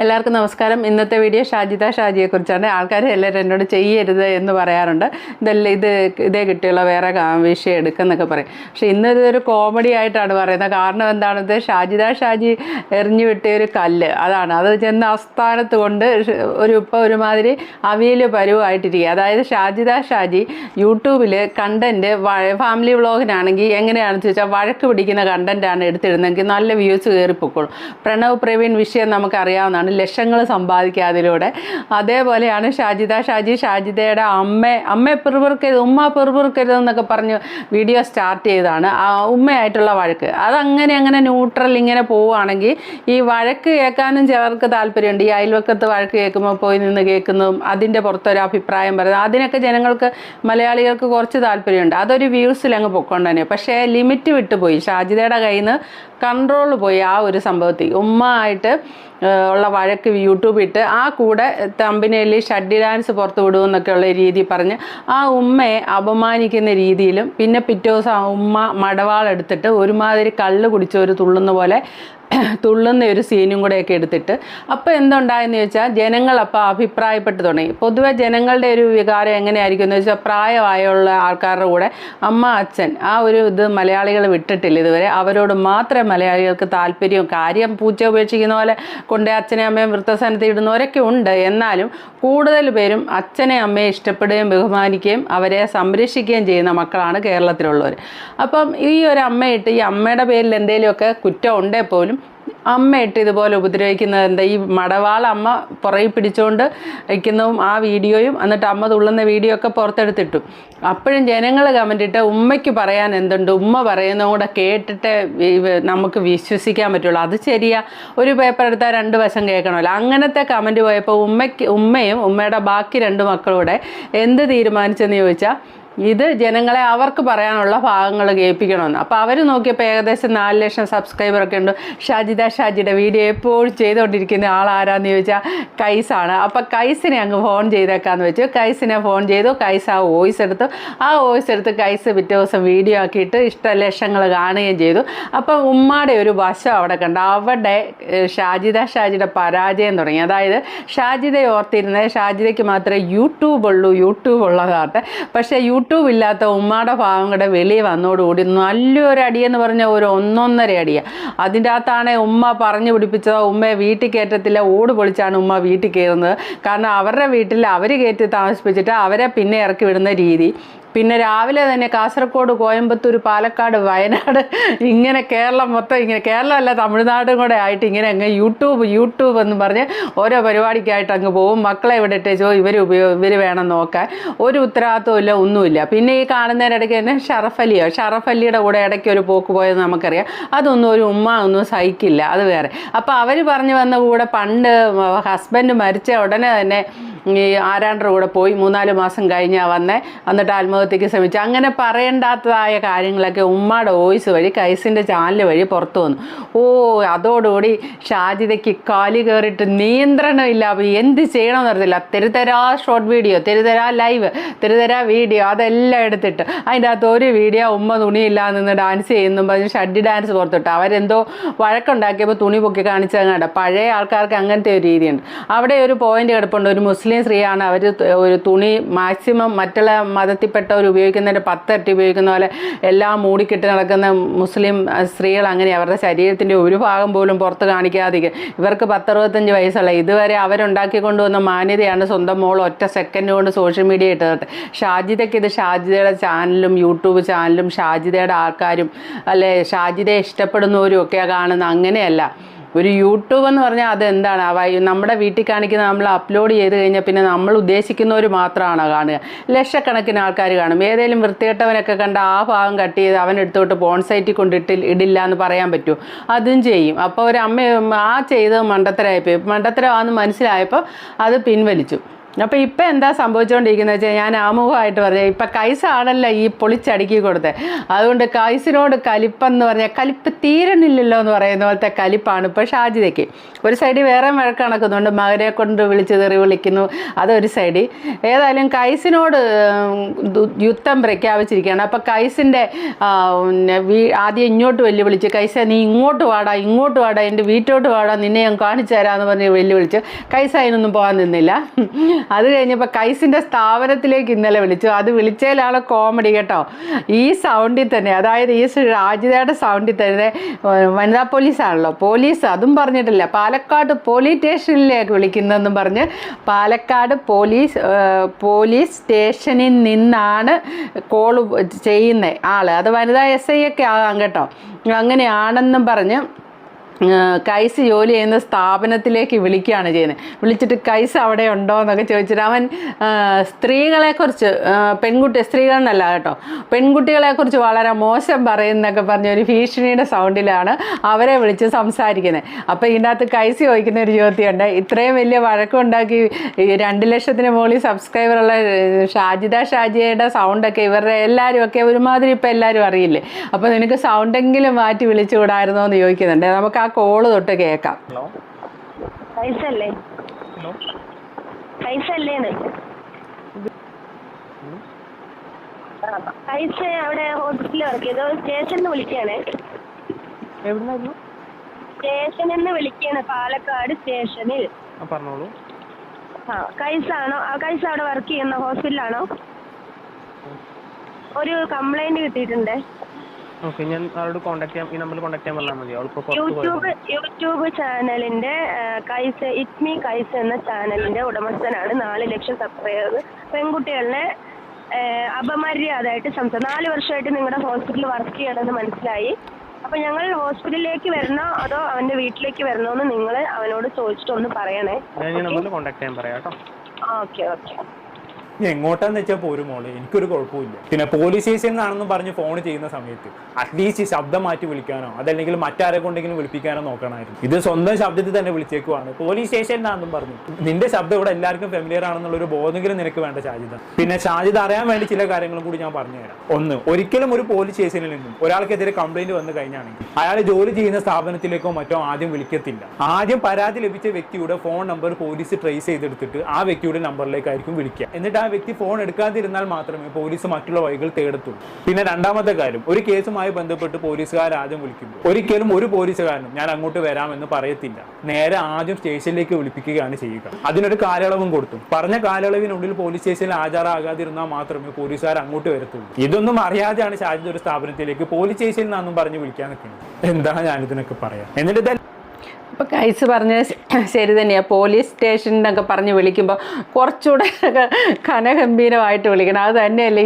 എല്ലാവർക്കും നമസ്കാരം. ഇന്നത്തെ വീഡിയോ ഷാജിത ഷാജിയെക്കുറിച്ചാണ് ആൾക്കാർ എല്ലാവരും എന്നോട് ചെയ്യരുത് എന്ന് പറയാറുണ്ട്. ഇതെല്ലാം ഇത് ഇതേ കിട്ടിയുള്ള വേറെ വിഷയം എടുക്കുന്നൊക്കെ പറയും. പക്ഷെ ഇന്ന് ഇതൊരു കോമഡി ആയിട്ടാണ് പറയുന്നത്. കാരണം എന്താണെന്ന് ഷാജിത ഷാജി എറിഞ്ഞു വിട്ടിയ ഒരു കല്ല്. അതാണ്. അത് ചെന്ന ആസ്ഥാനത്ത് കൊണ്ട് ഒരു ഇപ്പം ഒരുമാതിരി അവിയൽ പരുവായിട്ടിരിക്കുക. അതായത് ഷാജിത ഷാജി യൂട്യൂബിൽ കണ്ടന്റ് ഫാമിലി വ്ളോഗിനാണെങ്കിൽ എങ്ങനെയാണെന്ന് ചോദിച്ചാൽ വഴക്ക് പിടിക്കുന്ന കണ്ടന്റാണ് എടുത്തിടുന്നതെങ്കിൽ നല്ല വ്യൂസ് കയറിപ്പോക്കോളും പ്രണവ് പ്രവീൺ വിഷയം നമുക്കറിയാവുന്നതാണ് ലക്ഷങ്ങൾ സമ്പാദിക്കുക അതിലൂടെ അതേപോലെയാണ് ഷാജിദ. ഷാജി ഷാജിദയുടെ അമ്മ അമ്മ പെറുപെറുക്കരുത് ഉമ്മ പെറുപെറുക്കരുത് എന്നൊക്കെ പറഞ്ഞ് വീഡിയോ സ്റ്റാർട്ട് ചെയ്തതാണ്. ആ ഉമ്മയായിട്ടുള്ള വഴക്ക്. അതങ്ങനെ അങ്ങനെ ന്യൂട്രൽ ഇങ്ങനെ പോവുകയാണെങ്കിൽ ഈ വഴക്ക് കേൾക്കാനും ചിലർക്ക് താല്പര്യമുണ്ട്. ഈ അയൽവക്കത്ത് വഴക്ക് കേൾക്കുമ്പോൾ പോയി നിന്ന് കേൾക്കുന്നതും അതിന്റെ പുറത്തൊരു അഭിപ്രായം പറയുന്നത്. അതിനൊക്കെ ജനങ്ങൾക്ക് മലയാളികൾക്ക് കുറച്ച് താല്പര്യമുണ്ട്. അതൊരു വ്യൂസിൽ അങ്ങ് പൊക്കൊണ്ട് തന്നെ. പക്ഷേ ലിമിറ്റ് വിട്ടുപോയി. ഷാജിദയുടെ കയ്യിൽ നിന്ന് കൺട്രോൾ പോയി ആ ഒരു സംഭവത്തിൽ. ഉമ്മ ആയിട്ട് ഉള്ള വഴക്ക് യൂട്യൂബ് ഇട്ട് ആ കൂടെ തമ്പിനയിൽ ഷഡ്ഡി ഡാൻസ് പുറത്ത് വിടുമെന്നൊക്കെ ഉള്ള രീതി പറഞ്ഞ് ആ ഉമ്മയെ അപമാനിക്കുന്ന രീതിയിലും പിന്നെ പിറ്റേ ദിവസം ആ ഉമ്മ മടവാളെടുത്തിട്ട് ഒരുമാതിരി കള്ള് കുടിച്ച ഒരു തുള്ളുന്ന പോലെ തുള്ളുന്ന ഒരു സീനും കൂടെയൊക്കെ എടുത്തിട്ട്. അപ്പോൾ എന്തുണ്ടായെന്ന് ചോദിച്ചാൽ ജനങ്ങൾ അപ്പോൾ അഭിപ്രായപ്പെട്ട് തുടങ്ങി. പൊതുവെ ജനങ്ങളുടെ ഒരു വികാരം എങ്ങനെയായിരിക്കും എന്ന് വെച്ചാൽ പ്രായമായുള്ള ആൾക്കാരുടെ കൂടെ അമ്മ അച്ഛൻ ആ ഒരു ഇത് മലയാളികൾ വിട്ടിട്ടില്ല ഇതുവരെ. അവരോട് മാത്രമേ മലയാളികൾക്ക് താല്പര്യവും കാര്യം പൂച്ച ഉപേക്ഷിക്കുന്ന പോലെ കൊണ്ടേ അച്ഛനെ അമ്മയും വൃത്തസ്ഥാനത്ത് ഇടുന്നവരൊക്കെ ഉണ്ട്. എന്നാലും കൂടുതൽ പേരും അച്ഛനെ അമ്മയെ ഇഷ്ടപ്പെടുകയും ബഹുമാനിക്കുകയും അവരെ സംരക്ഷിക്കുകയും ചെയ്യുന്ന മക്കളാണ് കേരളത്തിലുള്ളവർ അപ്പം ഈ ഒരു അമ്മയിട്ട് ഈ അമ്മയുടെ പേരിൽ എന്തെങ്കിലുമൊക്കെ കുറ്റം ഉണ്ടേ പോലും അമ്മയിട്ട് ഇതുപോലെ ഉപദ്രവിക്കുന്നത് എന്താ? ഈ മടവാൾ അമ്മ പുറകിൽ പിടിച്ചുകൊണ്ട് വയ്ക്കുന്നതും ആ വീഡിയോയും എന്നിട്ട് അമ്മ തുള്ളുന്ന വീഡിയോ ഒക്കെ പുറത്തെടുത്തിട്ടു. അപ്പോഴും ജനങ്ങൾ കമന്റ് ഇട്ട് ഉമ്മയ്ക്ക് പറയാൻ എന്തുണ്ട്? ഉമ്മ പറയുന്നതും കൂടെ കേട്ടിട്ട് നമുക്ക് വിശ്വസിക്കാൻ പറ്റുള്ളൂ. അത് ശരിയാ. ഒരു പേപ്പർ എടുത്താൽ രണ്ട് വശം കേൾക്കണമല്ലോ. അങ്ങനത്തെ കമന്റ് പോയപ്പോൾ ഉമ്മയ്ക്ക് ഉമ്മയും ഉമ്മയുടെ ബാക്കി രണ്ട് മക്കളൂടെ എന്ത് തീരുമാനിച്ചെന്ന് ചോദിച്ചാൽ ഇത് ജനങ്ങളെ അവർക്ക് പറയാനുള്ള ഭാഗങ്ങൾ കേൾപ്പിക്കണമെന്ന്. അപ്പോൾ അവർ നോക്കിയപ്പോൾ ഏകദേശം നാല് ലക്ഷം സബ്സ്ക്രൈബറൊക്കെ ഉണ്ട്. ഷാജിദ ഷാജിയുടെ വീഡിയോ എപ്പോഴും ചെയ്തുകൊണ്ടിരിക്കുന്ന ആളാരാന്ന് ചോദിച്ചാൽ കൈസാണ്. അപ്പോൾ കൈസിനെ അങ്ങ് ഫോൺ ചെയ്തേക്കാന്ന് വെച്ചു. കൈസിനെ ഫോൺ ചെയ്തു. കൈസ് ആ വോയിസ് എടുത്തു. ആ വോയിസ് എടുത്ത് കൈസ് പിറ്റേ ദിവസം വീഡിയോ ആക്കിയിട്ട് ഇഷ്ട ലക്ഷങ്ങൾ കാണുകയും ചെയ്തു. അപ്പം ഉമ്മാടെ ഒരു വശം അവിടെ കണ്ടു അവിടെ ഷാജിദ ഷാജിയുടെ പരാജയം തുടങ്ങി. അതായത് ഷാജിദയെ ഓർത്തിരുന്നത് ഷാജിദയ്ക്ക് മാത്രമേ യൂട്യൂബ് ഉള്ളൂ. യൂട്യൂബ് ഉള്ളതാട്ടെ പക്ഷേ യൂട്യൂബ് ഇല്ലാത്ത ഉമ്മാടെ ഭാവം കൂടെ വെളിയിൽ വന്നോടുകൂടി നല്ലൊരു അടിയെന്ന് പറഞ്ഞ ഒരു ഒന്നൊന്നര അടിയാണ് അതിന്റെ അകത്താണ് ഉമ്മ പറഞ്ഞു പിടിപ്പിച്ചത്. ഉമ്മയെ വീട്ടിൽ കയറ്റത്തില്ല. ഓട് പൊളിച്ചാണ് ഉമ്മ വീട്ടിൽ കയറുന്നത്. കാരണം അവരുടെ വീട്ടിൽ അവർ കയറ്റി താമസിപ്പിച്ചിട്ട് അവരെ പിന്നെ ഇറക്കി വിടുന്ന രീതി. പിന്നെ രാവിലെ തന്നെ കാസർഗോഡ് കോയമ്പത്തൂർ പാലക്കാട് വയനാട് ഇങ്ങനെ കേരളം മൊത്തം ഇങ്ങനെ കേരളമല്ല തമിഴ്നാടും കൂടെ ആയിട്ട് ഇങ്ങനെ അങ്ങ് യൂട്യൂബ് യൂട്യൂബ് എന്ന് പറഞ്ഞ് ഓരോ പരിപാടിക്കായിട്ട് അങ്ങ് പോകും മക്കളെ ഇവിടെ ഇട്ടേച്ചോ ഇവർ ഉപയോഗ ഇവർ വേണം നോക്കാൻ. ഒരു ഉത്തരവാദിത്വമില്ല ഒന്നുമില്ല. പിന്നെ ഈ കാണുന്നതിനിടയ്ക്ക് തന്നെ ഷറഫ് അലിയോ ഷറഫ് അലിയുടെ കൂടെ ഇടയ്ക്ക് ഒരു പോക്ക് പോയത് നമുക്കറിയാം. അതൊന്നും ഒരു ഉമ്മ ഒന്നും സഹിക്കില്ല. അത് വേറെ. അപ്പോൾ അവർ പറഞ്ഞു വന്ന കൂടെ പണ്ട് ഹസ്ബൻഡ് മരിച്ച ഉടനെ തന്നെ ഈ ആരാണ്ടർ കൂടെ പോയി മൂന്നാൽ മാസം കഴിഞ്ഞാൽ വന്നേ. എന്നിട്ട് ആത്മഹത്യക്ക് ശ്രമിച്ചു. അങ്ങനെ പറയേണ്ടാത്തതായ കാര്യങ്ങളൊക്കെ ഉമ്മയുടെ വോയിസ് വഴി കൈസിന്റെ ചാനൽ വഴി പുറത്തു വന്നു. ഓ അതോടുകൂടി ഷാജിതയ്ക്ക് കാലി കയറിയിട്ട് നിയന്ത്രണമില്ല അപ്പോൾ എന്ത് ചെയ്യണമെന്ന് അറിയത്തില്ല. തെരുതരാ ഷോർട്ട് വീഡിയോ തെരുതരാ ലൈവ് തെരുതരാ വീഡിയോ അതെല്ലാം എടുത്തിട്ട് അതിന്റെ അകത്ത് ഒരു വീഡിയോ ഉമ്മ തുണിയില്ല നിന്ന് ഡാൻസ് ചെയ്യുന്നു. പറഞ്ഞ് ഷഡ്ഡി ഡാൻസ് പുറത്തിട്ട്. അവരെന്തോ വഴക്കുണ്ടാക്കിയപ്പോൾ തുണി പൊക്കി കാണിച്ചതങ്ങാണ്ട. പഴയ ആൾക്കാർക്ക് അങ്ങനത്തെ ഒരു രീതിയുണ്ട്. അവിടെ ഒരു പോയിന്റ് കിടപ്പുണ്ട്. ഒരു മുസ്ലിം സ്ത്രീയാണ്. അവർ ഒരു തുണി മാക്സിമം മറ്റുള്ള മതത്തിൽപ്പെട്ടവർ ഉപയോഗിക്കുന്നതിന്റെ പത്തിരട്ടി ഉപയോഗിക്കുന്ന പോലെ എല്ലാം മൂടിക്കിട്ട് നടക്കുന്ന മുസ്ലിം സ്ത്രീകൾ അങ്ങനെ അവരുടെ ശരീരത്തിന്റെ ഒരു ഭാഗം പോലും പുറത്ത് കാണിക്കാതിരിക്കും. ഇവർക്ക് പത്തറുപത്തഞ്ച് വയസ്സുള്ള. ഇതുവരെ അവരുണ്ടാക്കി കൊണ്ടുവന്ന മാന്യതയാണ് സ്വന്തം മോൾ ഒറ്റ സെക്കൻഡ് കൊണ്ട് സോഷ്യൽ മീഡിയ ഇട്ടത്. ഷാജിദയ്ക്ക് ഇത് ഷാജിദയുടെ ചാനലും യൂട്യൂബ് ചാനലും ഷാജിദയുടെ ആൾക്കാരും അല്ലെ ഷാജിദയെ ഇഷ്ടപ്പെടുന്നവരും ഒക്കെ കാണുന്ന അങ്ങനെയല്ല. ഒരു യൂട്യൂബ് എന്ന് പറഞ്ഞാൽ അതെന്താണ്? നമ്മുടെ വീട്ടിൽ കാണിക്കുന്ന നമ്മൾ അപ്ലോഡ് ചെയ്ത് കഴിഞ്ഞാൽ പിന്നെ നമ്മൾ ഉദ്ദേശിക്കുന്നവർ മാത്രമാണ് കാണുക? ലക്ഷക്കണക്കിന് ആൾക്കാർ കാണും. ഏതെങ്കിലും വൃത്തികെട്ടവനൊക്കെ കണ്ട ആ ഭാഗം കട്ട് ചെയ്ത് അവൻ എടുത്തോട്ട് പോൺ സൈറ്റിൽ കൊണ്ടിട്ട് ഇടില്ല എന്ന് പറയാൻ പറ്റൂ. അതും ചെയ്യും. അപ്പോൾ ഒരു അമ്മ ആ ചെയ്തത് മണ്ടത്തരായിപ്പോയി മണ്ടത്തരമാണെന്ന് മനസ്സിലായപ്പോൾ അത് പിൻവലിച്ചു. അപ്പോൾ ഇപ്പം എന്താ സംഭവിച്ചുകൊണ്ടിരിക്കുന്നത് വെച്ചാൽ ഞാൻ ആമുഖമായിട്ട് പറഞ്ഞത് ഇപ്പം കൈസാണല്ലോ ഈ പൊളിച്ചടുക്കി കൊടുത്തത് അതുകൊണ്ട് കൈസിനോട് കലിപ്പെന്ന് പറഞ്ഞാൽ കലിപ്പ് തീരണില്ലല്ലോ എന്ന് പറയുന്ന പോലത്തെ കലിപ്പാണ് ഇപ്പോൾ ഷാജിതയ്ക്ക്. ഒരു സൈഡിൽ വേറെ വഴക്ക് നടക്കുന്നുണ്ട് മകനെ കൊണ്ട് വിളിച്ച് തെറി വിളിക്കുന്നു അതൊരു സൈഡിൽ ഏതായാലും കൈസിനോട് യുദ്ധം പ്രഖ്യാപിച്ചിരിക്കുകയാണ്. അപ്പോൾ കൈസിന്റെ ആദ്യം ഇങ്ങോട്ട് വെല്ലുവിളിച്ച് കൈസ നീ ഇങ്ങോട്ട് വാടാ ഇങ്ങോട്ട് വാടാ എന്റെ വീട്ടോട്ട് വാടാ നിന്നെ ഞാൻ കാണിച്ചു തരാമെന്ന് പറഞ്ഞ് വെല്ലുവിളിച്ച് കൈസ അതിനൊന്നും പോകാൻ നിന്നില്ല. അത് കഴിഞ്ഞപ്പോൾ കൈസിന്റെ സ്ഥാപനത്തിലേക്ക് ഇന്നലെ വിളിച്ചു. അത് വിളിച്ചതിലാണ് കോമഡി കേട്ടോ. ഈ സൗണ്ടിൽ തന്നെ അതായത് ഈ രാജിതയുടെ സൗണ്ടിൽ തന്നെ വനിതാ പോലീസാണല്ലോ. പോലീസ് അതും പറഞ്ഞിട്ടില്ല. പാലക്കാട് പോലീസ് സ്റ്റേഷനിലേക്ക് വിളിക്കുന്നതെന്നും പറഞ്ഞ് പാലക്കാട് പോലീസ് പോലീസ് സ്റ്റേഷനിൽ നിന്നാണ് കോൾ ചെയ്യുന്നത് ആൾ അത് വനിതാ എസ് ഐ ഒക്കെ ആകാം കേട്ടോ. അങ്ങനെയാണെന്നും പറഞ്ഞ് കൈസ് ജോലി ചെയ്യുന്ന സ്ഥാപനത്തിലേക്ക് വിളിക്കുകയാണ് ചെയ്യുന്നത്. വിളിച്ചിട്ട് കൈസ് അവിടെ ഉണ്ടോ എന്നൊക്കെ ചോദിച്ചിട്ട് അവൻ സ്ത്രീകളെക്കുറിച്ച് പെൺകുട്ടി സ്ത്രീകൾ എന്നല്ല കേട്ടോ. പെൺകുട്ടികളെക്കുറിച്ച് വളരെ മോശം പറയുന്നൊക്കെ പറഞ്ഞ ഒരു ഭീഷണിയുടെ സൗണ്ടിലാണ് അവരെ വിളിച്ച് സംസാരിക്കുന്നത്. അപ്പോൾ ഇതിനകത്ത് കൈസ് ചോദിക്കുന്ന ഒരു ചോദ്യമുണ്ട്. ഇത്രയും വലിയ വഴക്കമുണ്ടാക്കി രണ്ട് ലക്ഷത്തിന് മുകളിൽ സബ്സ്ക്രൈബറുള്ള ഷാജിദ ഷാജിയയുടെ സൗണ്ടൊക്കെ ഇവരുടെ എല്ലാവരും ഒക്കെ ഒരുമാതിരി ഇപ്പം എല്ലാവരും അറിയില്ലേ? അപ്പോൾ നിനക്ക് സൗണ്ടെങ്കിലും മാറ്റി വിളിച്ചുകൂടായിരുന്നോ എന്ന് ചോദിക്കുന്നുണ്ട്. നമുക്ക് ആ കോൾ തൊട്ട് കേക്കാം പൈസ അവിടെ ഹോസ്പിറ്റലിൽ വർക്ക് ചെയ്തു. സ്റ്റേഷനിൽ നിന്ന് വിളിക്കുകയാണേ. എവിടുന്നായിരുന്നു? സ്റ്റേഷനിൽ നിന്ന് വിളിക്കുകയാണ്. പാലക്കാട് സ്റ്റേഷനിൽ. പറഞ്ഞോളൂ. ആ കൈസാണോ? ആ കൈസ അവിടെ വർക്ക് ചെയ്യുന്ന ഹോസ്പിറ്റലാണോ? ഒരു കംപ്ലൈന്റ് കിട്ടിയിട്ടുണ്ട്. ഓക്കെ ഞാൻ അവളോട് കോൺടാക്ട് ചെയ്യാം. ഈ നമ്പറിൽ കോൺടാക്ട് ചെയ്യാൻ പറഞ്ഞാൽ മതി. അവളിപ്പോൾ യൂട്യൂബ് യൂട്യൂബ് ചാനലിന്റെ കൈസ ഇറ്റ് മീ കൈസ് എന്ന ചാനലിന്റെ ഉടമസ്ഥനാണ് നാല് ലക്ഷം സബ്സ്ക്രൈബേഴ്സ് പെൺകുട്ടികളെ ആ, അപമര്യാദയായിട്ട് സംസാരം നാല് വർഷമായിട്ട് നിങ്ങളുടെ ഹോസ്പിറ്റലിൽ വർക്ക് ചെയ്യണമെന്ന് മനസ്സിലായി. അപ്പൊ ഞങ്ങൾ ഹോസ്പിറ്റലിലേക്ക് വരണോ അതോ അവന്റെ വീട്ടിലേക്ക് വരണോ എന്ന് നിങ്ങൾ അവനോട് ചോദിച്ചിട്ട് ഒന്ന് പറയണേ ഓക്കെ ഓക്കെ. എങ്ങോട്ടാന്ന് വെച്ചാൽ പോരും മോൾ. എനിക്കൊരു കുഴപ്പമില്ല പിന്നെ പോലീസ് സ്റ്റേഷൻ ആണെന്ന് പറഞ്ഞ് ഫോൺ ചെയ്യുന്ന സമയത്ത് അറ്റ്ലീസ്റ്റ് ശബ്ദം മാറ്റി വിളിക്കാനോ അതല്ലെങ്കിൽ മറ്റാരെ കൊണ്ടെങ്കിലും വിളിപ്പിക്കാനോ നോക്കണമായിരുന്നു. ഇത് സ്വന്തം ശബ്ദത്തിൽ തന്നെ വിളിച്ചേക്കുവാണ്. പോലീസ് സ്റ്റേഷനിലാണെന്നും പറഞ്ഞു. നിന്റെ ശബ്ദം ഇവിടെ എല്ലാവർക്കും ഫെമിലിയർ ആണെന്നുള്ള ഒരു ബോധമെങ്കിലും നിനക്ക് വേണ്ട സാധ്യത പിന്നെ സാധ്യത അറിയാൻ വേണ്ടി ചില കാര്യങ്ങളും കൂടി ഞാൻ പറഞ്ഞുതരാം ഒന്ന് ഒരിക്കലും ഒരു പോലീസ് സ്റ്റേഷനിൽ നിന്നും ഒരാൾക്കെതിരെ കംപ്ലൈന്റ് വന്നു കഴിഞ്ഞാണെങ്കിൽ അയാൾ ജോലി ചെയ്യുന്ന സ്ഥാപനത്തിലേക്കോ മറ്റോ ആദ്യം വിളിക്കത്തില്ല. ആദ്യം പരാതി ലഭിച്ച വ്യക്തിയുടെ ഫോൺ നമ്പർ പോലീസ് ട്രേസ് ചെയ്തെടുത്തിട്ട് ആ വ്യക്തിയുടെ നമ്പറിലേക്കായിരിക്കും വിളിക്കുക. എന്നിട്ട് ആ വ്യക്തി ഫോൺ എടുക്കാതിരുന്നാൽ മാത്രമേ പോലീസ് മറ്റുള്ള വഴികൾ തേടത്തുള്ളൂ. പിന്നെ രണ്ടാമത്തെ കാര്യം ഒരു കേസുമായി ബന്ധപ്പെട്ട് പോലീസുകാർ ആദ്യം വിളിക്കുമ്പോൾ ഒരിക്കലും ഒരു പോലീസുകാരനും ഞാൻ അങ്ങോട്ട് വരാമെന്ന് പറയത്തില്ല. നേരെ ആദ്യം സ്റ്റേഷനിലേക്ക് വിളിപ്പിക്കുകയാണ് ചെയ്യുക. അതിനൊരു കാലയളവും കൊടുത്തു. പറഞ്ഞ കാലയളവിനുള്ളിൽ പോലീസ് സ്റ്റേഷനിൽ ഹാജരാകാതിരുന്നാൽ മാത്രമേ പോലീസുകാർ അങ്ങോട്ട് വരത്തുള്ളൂ. ഇതൊന്നും അറിയാതെയാണ് ഷാജിദ് ഒരു സ്ഥാപനത്തിലേക്ക് പോലീസ് സ്റ്റേഷനിൽ നിന്നും പറഞ്ഞ് വിളിക്കാൻ നിൽക്കുന്നത്. എന്താ ഞാനിതിനൊക്കെ പറയാം? എന്നിട്ട് അപ്പോൾ കൈസ് പറഞ്ഞ ശരി തന്നെയാണ് പോലീസ് സ്റ്റേഷൻ എന്നൊക്കെ പറഞ്ഞ് വിളിക്കുമ്പോൾ കുറച്ചുകൂടെ ഘനഗംഭീരമായിട്ട് വിളിക്കണം. അത് തന്നെയല്ലേ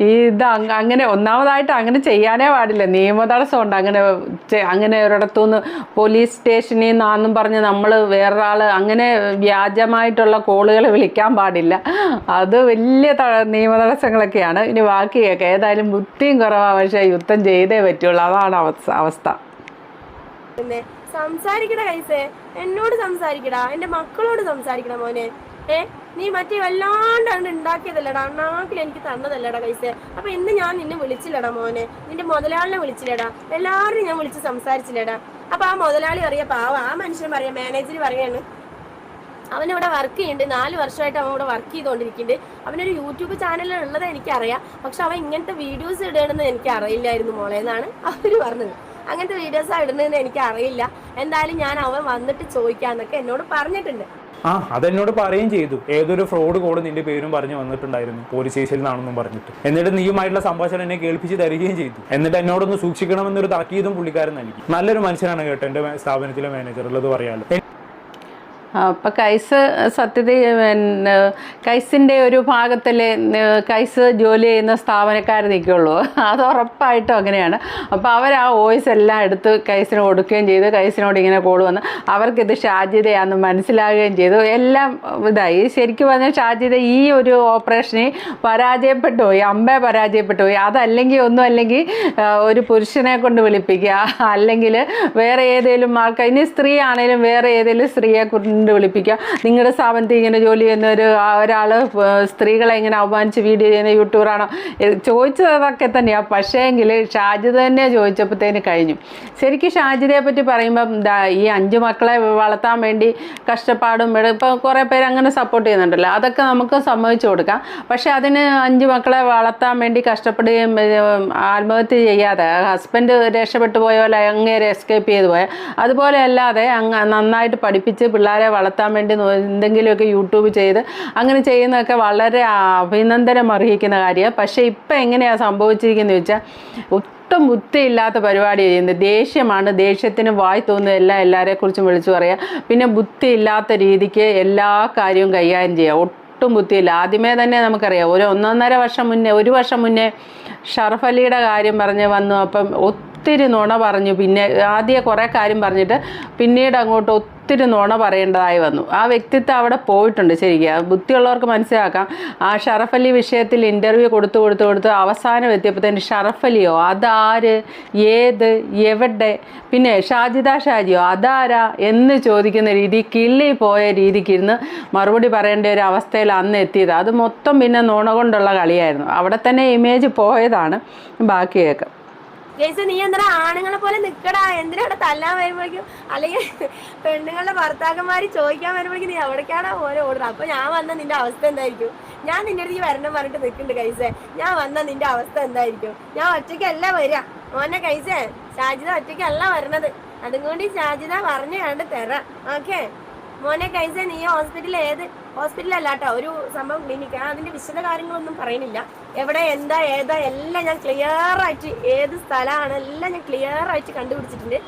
ഈ ഇത് അങ്ങ- അങ്ങനെ ഒന്നാമതായിട്ട് അങ്ങനെ ചെയ്യാനേ പാടില്ല. നിയമതടസ്സമുണ്ട് അങ്ങനെ അങ്ങനെ ഒരിടത്തുനിന്ന് പോലീസ് സ്റ്റേഷനിൽ നിന്നാന്നും പറഞ്ഞ് നമ്മൾ വേറൊരാൾ അങ്ങനെ വ്യാജമായിട്ടുള്ള കോളുകൾ വിളിക്കാൻ പാടില്ല. അത് വലിയ ത- നിയമതടസ്സങ്ങളൊക്കെയാണ്. ഇനി ബാക്കി കേൾക്കാം ഏതായാലും ബുദ്ധിയും കുറവാണ് പക്ഷേ യുദ്ധം ചെയ്തേ പറ്റുള്ളൂ. അതാണ് അവസ്ഥ അവസ്ഥ. സംസാരിക്കട കൈസേ. എന്നോട് സംസാരിക്കടാ. എന്റെ മക്കളോട് സംസാരിക്കടാ മോനെ. ഏ നീ മറ്റേ വല്ലാണ്ട് അങ്ങോട്ട് ഉണ്ടാക്കിയതല്ലടാ നാട്ടിൽ എനിക്ക് തന്നതല്ലടാ കൈസേ. അപ്പൊ ഇന്ന് ഞാൻ നിന്നെ വിളിച്ചില്ലടാ മോനെ. നിന്റെ മുതലാളിനെ വിളിച്ചില്ലടാ. എല്ലാവരും ഞാൻ വിളിച്ച് സംസാരിച്ചില്ലടാ. അപ്പൊ ആ മുതലാളി അറിയാ പാവ ആ മനുഷ്യൻ പറയാ മാനേജർ പറയാണ് അവനിവിടെ വർക്ക് ചെയ്യുന്നുണ്ട് നാല് വർഷമായിട്ട് അവൻ ഇവിടെ വർക്ക് ചെയ്തുകൊണ്ടിരിക്കുന്നുണ്ട് അവനൊരു യൂട്യൂബ് ചാനലിലുള്ളത് എനിക്കറിയാം. പക്ഷെ അവൻ ഇങ്ങനത്തെ വീഡിയോസ് ഇടണമെന്ന് എനിക്ക് അറിയില്ലായിരുന്നു മോളെ എന്നാണ് അവർ പറഞ്ഞത്. അങ്ങനത്തെ വീഡിയോസ് ഇടുന്നതെന്ന് എനിക്ക് അറിയില്ല എന്തായാലും ഞാൻ അവൻ വന്നിട്ട് ചോദിക്കാന്നൊക്കെ എന്നോട് പറഞ്ഞിട്ടുണ്ട്. ആ അതെന്നോട് പറയുകയും ചെയ്തു. ഏതൊരു ഫ്രോഡ് കോഡ് നിന്റെ പേരും പറഞ്ഞു വന്നിട്ടുണ്ടായിരുന്നു. പോലീസ് സ്റ്റേഷനിൽ നിന്നാണെന്നും പറഞ്ഞിട്ട്. എന്നിട്ട് നീയുമായിട്ടുള്ള സംഭാഷണം എന്നെ കേൾപ്പിച്ച് തരികയും ചെയ്തു. എന്നിട്ട് എന്നോടൊന്ന് സൂക്ഷിക്കണമെന്നൊരു താക്കീതും പുള്ളിക്കാരൻ നൽകി. നല്ലൊരു മനുഷ്യനാണ് കേട്ടോ എന്റെ സ്ഥാപനത്തിലെ മാനേജർ ഉള്ളത് പറയാലോ. അപ്പം കൈസ് സത്യത പിന്നെ കൈസിന്റെ ഒരു ഭാഗത്തിൽ കൈസ് ജോലി ചെയ്യുന്ന സ്ഥാപനക്കാർ നിൽക്കുള്ളൂ അത് ഉറപ്പായിട്ടും അങ്ങനെയാണ്. അപ്പോൾ അവർ ആ വോയിസ് എല്ലാം എടുത്ത് കൈസിന് കൊടുക്കുകയും ചെയ്തു. കൈസിനോട് ഇങ്ങനെ കോൾ വന്ന് അവർക്കിത് ഷാജിതയാണെന്ന് മനസ്സിലാകുകയും ചെയ്തു. എല്ലാം ഇതായി. ശരിക്കും പറഞ്ഞാൽ ഷാജിത ഈ ഒരു ഓപ്പറേഷനെ പരാജയപ്പെട്ടു പോയി. അമ്പേ പരാജയപ്പെട്ടു പോയി. അതല്ലെങ്കിൽ ഒന്നും അല്ലെങ്കിൽ ഒരു പുരുഷനെ കൊണ്ട് വിളിപ്പിക്കുക. അല്ലെങ്കിൽ വേറെ ഏതെങ്കിലും ആൾക്കാർ ഇനി സ്ത്രീ ആണെങ്കിലും വേറെ ഏതെങ്കിലും സ്ത്രീയെ കൊണ്ട് കൊണ്ട് വിളിപ്പിക്കുക. നിങ്ങളുടെ സ്ഥാപനത്തിൽ ഇങ്ങനെ ജോലി ചെയ്യുന്ന ഒരു ഒരാൾ സ്ത്രീകളെ ഇങ്ങനെ അവമാനിച്ച് വീഡിയോ ചെയ്യുന്ന യൂട്യൂബറാണോ ചോദിച്ചതൊക്കെ തന്നെയാണ് പക്ഷേങ്കിൽ ഷാജിദ തന്നെ ചോദിച്ചപ്പോഴത്തേന് കഴിഞ്ഞു. ശരിക്കും ഷാജിദയെ പറ്റി പറയുമ്പം ഈ അഞ്ച് മക്കളെ വളർത്താൻ വേണ്ടി കഷ്ടപ്പാടും ഇപ്പം കുറേ പേര് അങ്ങനെ സപ്പോർട്ട് ചെയ്യുന്നുണ്ടല്ലോ. അതൊക്കെ നമുക്ക് സമ്മതിച്ചു കൊടുക്കാം. പക്ഷെ അതിന് അഞ്ച് മക്കളെ വളർത്താൻ വേണ്ടി കഷ്ടപ്പെടുകയും ആത്മഹത്യ ചെയ്യാതെ ഹസ്ബൻഡ് രക്ഷപ്പെട്ടു പോയ പോലെ അങ്ങേരെ എസ്കേപ്പ് ചെയ്തു പോയ. അതുപോലെ അല്ലാതെ അങ്ങ് നന്നായിട്ട് പഠിപ്പിച്ച് പിള്ളേരെ വളർത്താൻ വേണ്ടി എന്തെങ്കിലുമൊക്കെ യൂട്യൂബ് ചെയ്ത് അങ്ങനെ ചെയ്യുന്നതൊക്കെ വളരെ അഭിനന്ദനം അർഹിക്കുന്ന കാര്യമാണ്. പക്ഷേ ഇപ്പം എങ്ങനെയാണ് സംഭവിച്ചിരിക്കുന്നത് വെച്ചാൽ ഒട്ടും ബുദ്ധിയില്ലാത്ത പരിപാടി ചെയ്യുന്നത് ദേഷ്യമാണ്. ദേഷ്യത്തിന് വായി തോന്നുന്ന എല്ലാം എല്ലാവരെക്കുറിച്ചും വിളിച്ചു പറയുക പിന്നെ ബുദ്ധിയില്ലാത്ത രീതിക്ക് എല്ലാ കാര്യവും കൈകാര്യം ചെയ്യുക ഒട്ടും ബുദ്ധിയില്ല. ആദ്യമേ തന്നെ നമുക്കറിയാം. ഒരു ഒന്നൊന്നര വർഷം മുന്നേ ഒരു വർഷം മുന്നേ അലിയുടെ കാര്യം പറഞ്ഞ് വന്നു. അപ്പം ഒത്തിരി നുണ പറഞ്ഞു. പിന്നെ ആദ്യം കുറേ കാര്യം പറഞ്ഞിട്ട് പിന്നീട് അങ്ങോട്ട് ഒത്തിരി നുണ പറയേണ്ടതായി വന്നു. ആ വ്യക്തിത്വം അവിടെ പോയിട്ടുണ്ട് ശരിക്കും. ബുദ്ധിയുള്ളവർക്ക് മനസ്സിലാക്കാം. ആ ഷറഫ് അലി വിഷയത്തിൽ ഇന്റർവ്യൂ കൊടുത്തു കൊടുത്തു കൊടുത്ത് അവസാനം എത്തിയപ്പോഴത്തേന് ഷറഫ് അലിയോ? അതാര്? ഏത്? എവിടെ? പിന്നെ ഷാജിദ ഷാജിയോ? അതാരാ? എന്ന് ചോദിക്കുന്ന രീതി കിള്ളി പോയ രീതിക്ക് ഇരുന്ന് മറുപടി പറയേണ്ട ഒരു അവസ്ഥയിൽ അന്ന് എത്തിയത്. അത് മൊത്തം പിന്നെ നുണ കൊണ്ടുള്ള കളിയായിരുന്നു. അവിടെ തന്നെ ഇമേജ് പോയതാണ് ബാക്കി ഗൈസ് നീ എന്തിനാ ആണുങ്ങളെ പോലെ നിക്കടാ? എന്തിനാ അവിടെ തല്ലാൻ വരുമ്പോഴേക്കും? അല്ലെങ്കിൽ പെണ്ണുങ്ങളുടെ ഭർത്താക്കന്മാര് ചോദിക്കാൻ വരുമ്പോഴേക്കും നീ എവിടേക്കാണോ ഓരോ ഓടുന്നത്? അപ്പൊ ഞാൻ വന്ന നിന്റെ അവസ്ഥ എന്തായിരിക്കും? ഞാൻ നിന്റെ അടുത്ത് വരണം പറഞ്ഞിട്ട് നിൽക്കുന്നുണ്ട് കൈസേ ഞാൻ വന്ന നിന്റെ അവസ്ഥ എന്തായിരിക്കും? ഞാൻ ഒറ്റയ്ക്കല്ല വരിക മോനെ കൈസേ ഷാജിത ഒറ്റയ്ക്കല്ല വരണത്. അതുകൊണ്ട് ഷാജിത പറഞ്ഞു കണ്ട് തരാം. ഓക്കെ? മോനെ കൈസേ നീ ഹോസ്പിറ്റലിൽ ഏത് ഹോസ്പിറ്റലല്ല കേട്ടോ ഒരു സംഭവം ക്ലിനിക്ക് അതിന്റെ വിശദ കാര്യങ്ങളൊന്നും പറയുന്നില്ല. എവിടെ എന്താ ഏതാ എല്ലാം ഞാൻ ക്ലിയർ ആയിട്ട് ഏത് സ്ഥലമാണ് എല്ലാം ഞാൻ ക്ലിയർ ആയിട്ട് കണ്ടുപിടിച്ചിട്ടുണ്ട്.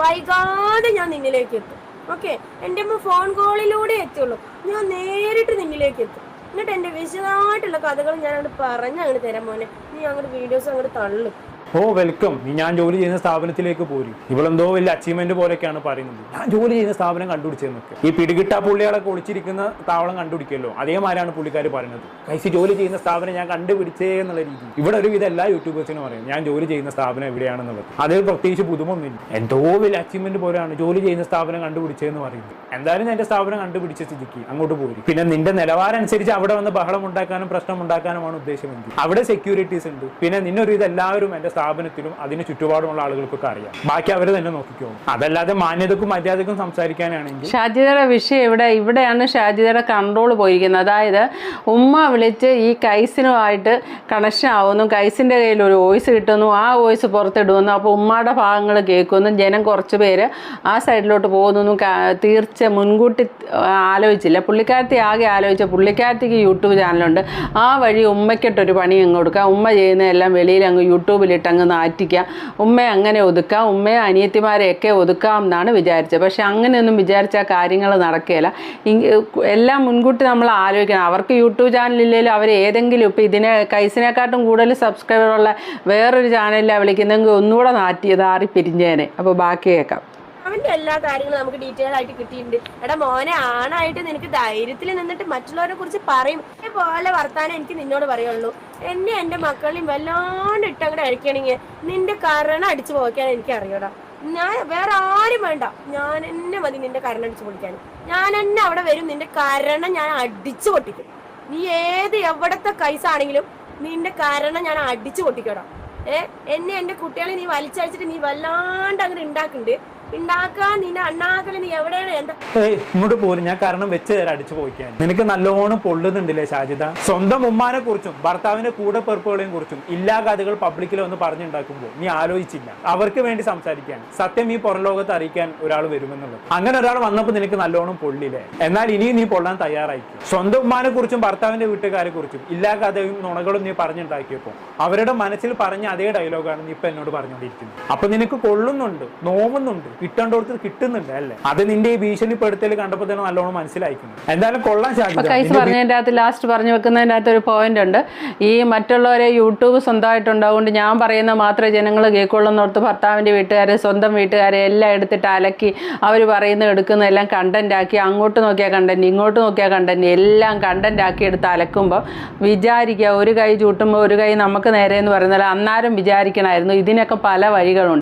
വൈകാതെ ഞാൻ നിന്നിലേക്ക് എത്തും. ഓക്കെ എന്റെ അമ്മ ഫോൺ കോളിലൂടെ എത്തുള്ളൂ ഞാൻ നേരിട്ട് നിന്നിലേക്ക് എത്തും. എന്നിട്ട് എന്റെ വിശദമായിട്ടുള്ള കഥകൾ ഞാൻ അങ്ങോട്ട് പറഞ്ഞ് അങ്ങോട്ട് തരാം മോനെ. നീ അങ്ങോട്ട് വീഡിയോസ് അങ്ങോട്ട് തള്ളു. ഓ വെൽക്കം. ഞാൻ ജോലി ചെയ്യുന്ന സ്ഥാപനത്തിലേക്ക് പോരും. ഇവളെന്തോ വലിയ അച്ചീവ്മെന്റ് പോലെയൊക്കെയാണ് പറയുന്നത്. ഞാൻ ജോലി ചെയ്യുന്ന സ്ഥാപനം കണ്ടുപിടിച്ചെന്നൊക്കെ ഈ പിടികിട്ടാ പുള്ളികളൊക്കെ ഒളിച്ചിരിക്കുന്ന താവളം കണ്ടുപിടിക്കല്ലോ അതേമാരാണ് പുള്ളിക്കാർ പറയുന്നത്. കൈസി ജോലി ചെയ്യുന്ന സ്ഥാപനം ഞാൻ കണ്ടുപിടിച്ചേ എന്നുള്ള രീതി. ഇവിടെ ഒരു വിധം എല്ലാ യൂട്യൂബേഴ്സിനും പറയും. ഞാൻ ജോലി ചെയ്യുന്ന സ്ഥാപനം എവിടെയാണെന്നുള്ളത്. അതിൽ പ്രത്യേകിച്ച് പുതുമൊന്നുമില്ല. എന്തോ വലിയ അച്ചീവ്മെന്റ് പോലെയാണ് ജോലി ചെയ്യുന്ന സ്ഥാപനം കണ്ടുപിടിച്ചതെന്ന് പറയുന്നത്. എന്തായാലും എന്റെ സ്ഥാപനം കണ്ടുപിടിച്ച സ്ഥിതിക്ക് അങ്ങോട്ട് പോരും. പിന്നെ നിന്റെ നിലവാരം അനുസരിച്ച് അവിടെ വന്ന് ബഹളം ഉണ്ടാക്കാനും പ്രശ്നം ഉണ്ടാക്കാനുമാണ് ഉദ്ദേശമെങ്കിൽ. അവിടെ സെക്യൂരിറ്റീസ് ഉണ്ട്. പിന്നെ നിന്നൊരു ഇത് എല്ലാവരും എന്റെ സ്ഥാപനത്തിലും അതിന് ചുറ്റുപാടുമുള്ള ആളുകൾക്കൊക്കെ അറിയാം. ബാക്കി അവരെ തന്നെ നോക്കിക്കോ അതല്ലാതെ മാന്യതക്കും മര്യാദക്കും സംസാരിക്കാനാണെങ്കിൽ ഷാജിതയുടെ വിഷയം ഇവിടെ ഇവിടെയാണ് ഷാജിതയുടെ കൺട്രോൾ പോയിരിക്കുന്നത്. അതായത് ഉമ്മ വിളിച്ച് ഈ കൈസിനുമായിട്ട് കണക്ഷൻ ആവുന്നു. കൈസിന്റെ കയ്യിൽ ഒരു വോയിസ് കിട്ടുന്നു. ആ വോയിസ് പുറത്തിടുന്നു. അപ്പോൾ ഉമ്മയുടെ ഭാഗങ്ങൾ കേൾക്കുന്നു. ജനം കുറച്ചു പേര് ആ സൈഡിലോട്ട് പോകുന്നു. തീർച്ച മുൻകൂട്ടി ആലോചിച്ചില്ല. പുള്ളിക്കാരത്തി ആകെ ആലോചിച്ച പുള്ളിക്കാരത്തിക്ക് യൂട്യൂബ് ചാനലുണ്ട് ആ വഴി ഉമ്മയ്ക്കിട്ടൊരു പണി അങ്ങ് കൊടുക്കാം. ഉമ്മ ചെയ്യുന്നതെല്ലാം വെളിയിൽ അങ്ങ് യൂട്യൂബിലിട്ട് അങ്ങ് നാറ്റിക്കാം. ഉമ്മയെ അങ്ങനെ ഒതുക്കാം. ഉമ്മയെ അനിയത്തിമാരെയൊക്കെ ഒതുക്കാം എന്നാണ് വിചാരിച്ചത്. പക്ഷെ അങ്ങനെയൊന്നും വിചാരിച്ചാൽ കാര്യങ്ങൾ നടക്കുകയില്ല എല്ലാം മുൻകൂട്ടി നമ്മൾ ആലോചിക്കണം. അവർക്ക് യൂട്യൂബ് ചാനലില്ലെങ്കിലും അവർ ഏതെങ്കിലും ഇപ്പോൾ ഇതിനെ കൈസിനെക്കാട്ടും കൂടുതൽ സബ്സ്ക്രൈബറുള്ള വേറൊരു ചാനലിലാണ് വിളിക്കുന്നെങ്കിൽ ഒന്നുകൂടെ നാറ്റി ഇതാറി പിരിഞ്ഞേനെ അപ്പോൾ ബാക്കി കേൾക്കാം. അവന്റെ എല്ലാ കാര്യങ്ങളും നമുക്ക് ഡീറ്റെയിൽ ആയിട്ട് കിട്ടിയിട്ടുണ്ട്. എടാ മോനെ ആണായിട്ട് നിനക്ക് ധൈര്യത്തിൽ നിന്നിട്ട് മറ്റുള്ളവരെ കുറിച്ച് പറയും. പോലെ വർത്താനം എനിക്ക് നിന്നോട് പറയുള്ളൂ. എന്നെ എന്റെ മക്കളെയും വല്ലാണ്ട് ഇട്ടങ്ങടെ അഴിക്കണെങ്കിൽ നിന്റെ കരണം അടിച്ചു പോക്കാൻ എനിക്ക് അറിയടാ. ഞാൻ വേറെ ആരും വേണ്ട. ഞാൻ എന്നെ മതി നിന്റെ കരണം അടിച്ചു പൊളിക്കാൻ. ഞാൻ എന്നെ അവിടെ വരും നിന്റെ കരണം ഞാൻ അടിച്ചു പൊട്ടിക്കും. നീ ഏത് എവിടത്തെ കൈസാണെങ്കിലും നിന്റെ കാരണം ഞാൻ അടിച്ചു പൊട്ടിക്കടാ. ഏ എന്നെ എന്റെ കുട്ടികളെ നീ വലിച്ചഴിച്ചിട്ട് നീ വല്ലാണ്ട് അങ്ങനെ ഉണ്ടാക്കുന്നുണ്ട് നീ എവിടെയാണ്? ഇങ്ങോട്ട് പോലും ഞാൻ കാരണം വെച്ച് തരാം അടിച്ചു പോയിക്കാൻ നിനക്ക് നല്ലോണം പൊള്ളുന്നുണ്ടല്ലേ ഷാജിത സ്വന്തം ഉമ്മാനെ കുറിച്ചും ഭർത്താവിന്റെ കൂടെ പെറുപ്പുകളെയും കുറിച്ചും ഇല്ലാ കഥകൾ പബ്ലിക്കിൽ ഒന്ന് പറഞ്ഞുണ്ടാക്കുമ്പോൾ നീ ആലോചിച്ചില്ല. അവർക്ക് വേണ്ടി സംസാരിക്കാൻ സത്യം ഈ പുറം ലോകത്ത് അറിയിക്കാൻ ഒരാൾ വരുമെന്നുള്ളത്. അങ്ങനെ ഒരാൾ വന്നപ്പോൾ നിനക്ക് നല്ലോണം പൊള്ളില്ലേ? എന്നാൽ ഇനിയും നീ പൊള്ളാൻ തയ്യാറായിരിക്കും. സ്വന്തം ഉമ്മാനെ കുറിച്ചും ഭർത്താവിന്റെ വീട്ടുകാരെ കുറിച്ചും ഇല്ലാ കഥയും നുണകളും നീ പറഞ്ഞുണ്ടാക്കിയപ്പോൾ അവരുടെ മനസ്സിൽ പറഞ്ഞ അതേ ഡയലോഗാണ് നീ ഇപ്പൊ എന്നോട് പറഞ്ഞുകൊണ്ടിരിക്കുന്നത്. അപ്പൊ നിനക്ക് കൊള്ളുന്നുണ്ട് നോവുന്നുണ്ട് കിട്ടേണ്ടടുത്ത് കിട്ടുന്നുണ്ട് അല്ലേ? അത് നിന്റെ ഈ ഭീഷണിപ്പെടുത്തൽ കണ്ടപ്പോൾ തന്നെ നല്ലോണം മനസ്സിലായിക്കുന്നു. എന്തായാലും കൊള്ളാൻ സാധ്യത പറഞ്ഞതിന്റെ അകത്ത് ലാസ്റ്റ് പറഞ്ഞു വെക്കുന്നതിന്റെ അകത്ത് ഒരു പോയിന്റ് ഉണ്ട്. ഈ മറ്റുള്ളവരെ യൂട്യൂബ് സ്വന്തമായിട്ടുണ്ടാവുകൊണ്ട് ഞാൻ പറയുന്ന മാത്രമേ ജനങ്ങൾ കേൾക്കുള്ളൂ എന്നോർത്ത് ഭർത്താവിന്റെ വീട്ടുകാരെ സ്വന്തം വീട്ടുകാരെ എല്ലാം എടുത്തിട്ട് അലക്കി അവർ പറയുന്ന എടുക്കുന്ന എല്ലാം കണ്ടന്റ് ആക്കി അങ്ങോട്ട് നോക്കിയാൽ കണ്ടന്റ് ഇങ്ങോട്ട് നോക്കിയാൽ കണ്ടന്റ് എല്ലാം കണ്ടന്റ് ആക്കി എടുത്ത് അലക്കുമ്പോൾ വിചാരിക്കുക ഒരു കൈ ചൂട്ടുമ്പോൾ ഒരു കൈ നമുക്ക് നേരെ എന്ന് പറയുന്നത് അന്നാരും വിചാരിക്കണമായിരുന്നു. ഇതിനൊക്കെ പല വഴികളുണ്ട്.